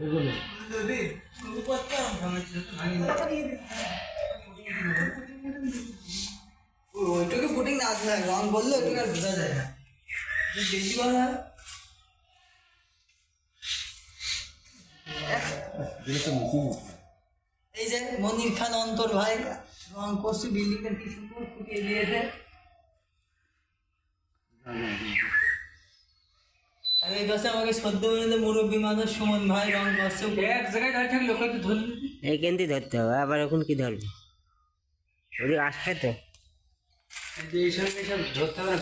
এগুলো ওইটুকু ফুটিং না আসলে রং বললে ওইটুকু আর বোঝা যায় না বেশি বলা এই যে মনির খান অন্তর ভাই, রং করছে বিল্ডিংটা কি সুন্দর ফুটিয়ে দিয়েছে। এই আমাকে সদ্য মনে মুরব্বী মানুষ সুমন ভাই রং করছে এক জায়গায় দাঁড়িয়ে থাকলে ওকে তো ধরলি। এইখান দিয়ে ধরতে হবে আবার এখন কি ধরবে? আসবে তো। এইসব এইসব ধরতে হবে না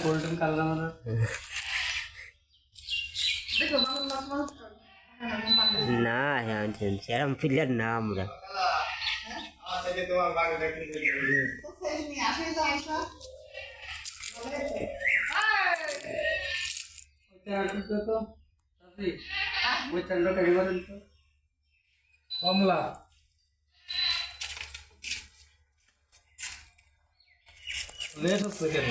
না হ্যাঁ প্লেয়ার না আমরা আর কি তো চাষি ওই চালটা কেটে বলেন তো কমলা। লেট হচ্ছে কেন?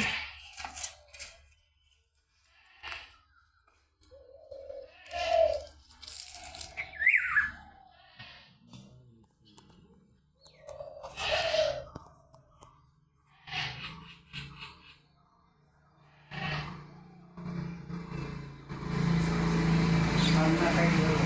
Thank you.